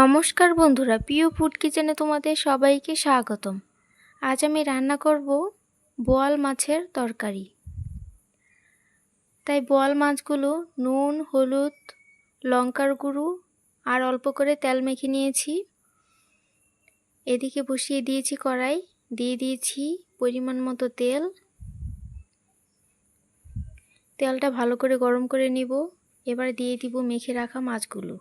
নমস্কার বন্ধুরা, প্রিয় ফুড কিচেনে তোমাদের সবাইকে স্বাগতম। আজ আমি রান্না করব বোয়াল মাছের তরকারি। তাই বোয়াল মাছগুলো নুন, হলুদ, লঙ্কার গুঁড়ো আর অল্প করে তেল মেখে নিয়েছি। এদিকে বসিয়ে দিয়েছি কড়াই, দিয়ে দিয়েছি পরিমাণ মতো তেল। তেলটা ভালো করে গরম করে নিব। এবার দিয়ে দিব মেখে রাখা মাছগুলো।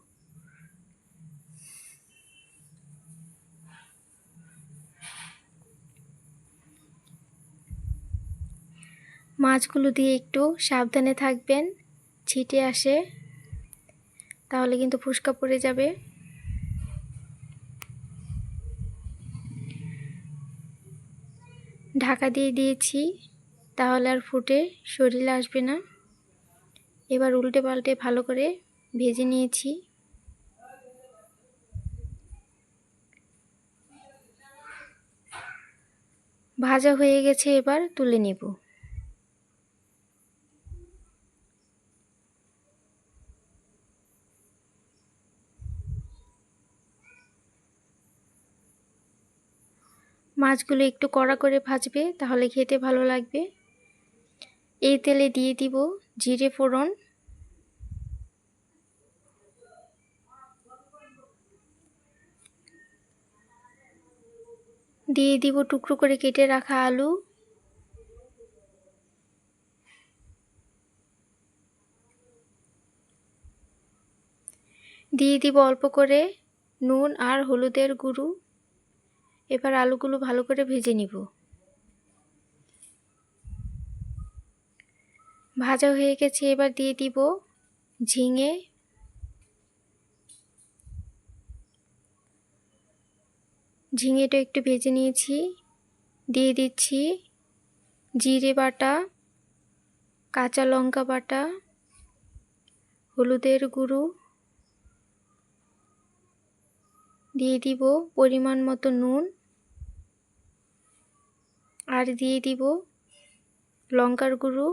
মাছগুলো দিয়ে একটু সাবধানে থাকবেন, ছিটে আসে, তাহলে কিন্তু ফুসকা পড়ে যাবে। ঢাকা দিয়ে দিয়েছি, তাহলে আর ফুটে শরীরে আসবে না। এবার উল্টে পাল্টে ভালো করে ভেজে নিয়েছি। ভাজা হয়ে গেছে, এবার তুলে নেব। মাছগুলো একটু কড়া করে ভাজবে, তাহলে খেতে ভালো লাগবে। এই তেলে দিয়ে দিব জিরে ফোড়ন। দিয়ে দিব টুকরো করে কেটে রাখা আলু। দিয়ে দিব অল্প করে নুন আর হলুদের গুঁড়ো। এবার আলুগুলো ভালো করে ভেজে নিব। ভাজা হয়ে গেছে, এবার দিয়ে দিব ঝিঙে। ঝিঙেটা একটু ভেজে নিয়েছি, দিয়ে দিচ্ছি জিরে বাটা, কাঁচা লঙ্কা বাটা, হলুদের গুঁড়ো। দিয়ে দিব পরিমাণ মতো নুন। আর দিয়ে দিব লঙ্কার গুঁড়ো।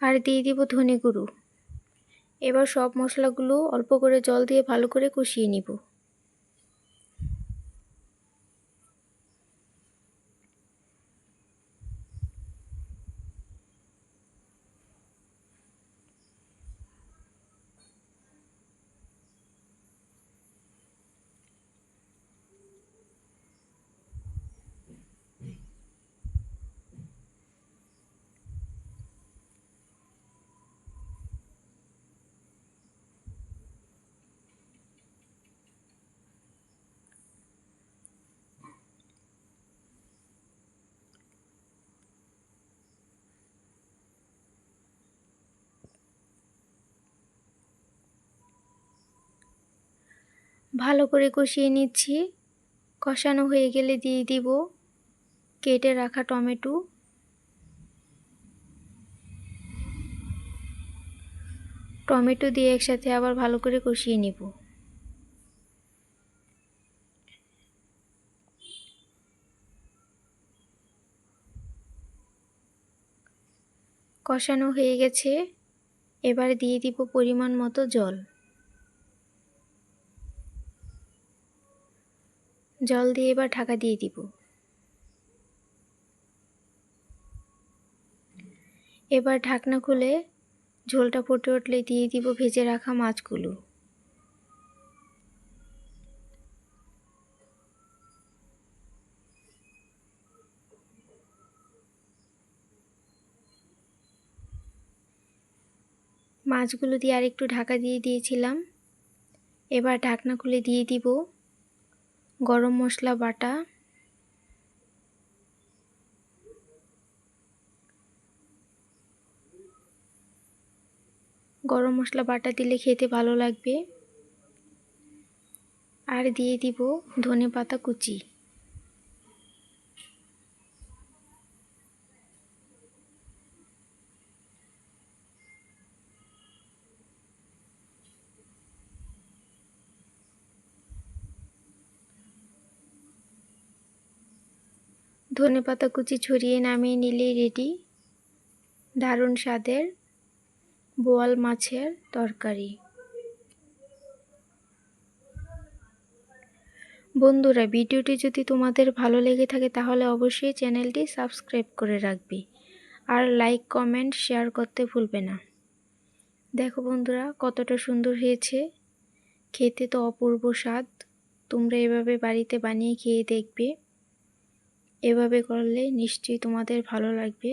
আর দিয়ে দিব ধনে গুঁড়ো। এবার সব মশলাগুলো অল্প করে জল দিয়ে ভালো করে কষিয়ে নিব। ভালো করে কষিয়ে নিচ্ছি। কষানো হয়ে গেলে দিয়ে দিব কেটে রাখা টমেটো। টমেটো দিয়ে একসাথে আবার ভালো করে কষিয়ে নেব। কষানো হয়ে গেছে। এবার দিয়ে দিব পরিমাণ মতো জল। জল দিয়ে এবার ঢাকা দিয়ে দিব। এবার ঢাকনা খুলে ঝোলটা ফুটে উঠলে দিয়ে দিব ভেজে রাখা মাছগুলো। মাছগুলো দিয়ে আরেকটু ঢাকা দিয়ে দিয়েছিলাম। এবার ঢাকনা খুলে দিয়ে দিব। গরম মশলা বাটা, গরম মশলা বাটা দিলে খেতে ভালো লাগবে। আর দিয়ে দিব ধনে পাতা কুচি। ধনে পাতা কুচি ছড়িয়ে নামিয়ে নিলেই রেডি দারুণ স্বাদের বোয়াল মাছের তরকারি। বন্ধুরা, ভিডিওটি যদি তোমাদের ভালো লেগে থাকে তাহলে অবশ্যই চ্যানেলটি সাবস্ক্রাইব করে রাখবে। আর লাইক কমেন্ট শেয়ার করতে ভুলবে না। দেখো বন্ধুরা, কতটা সুন্দর হয়েছে। খেতে তো অপূর্ব স্বাদ। তোমরা এভাবে বাড়িতে বানিয়ে খেয়ে দেখবে। এভাবে করলে নিশ্চয়ই তোমাদের ভালো লাগবে।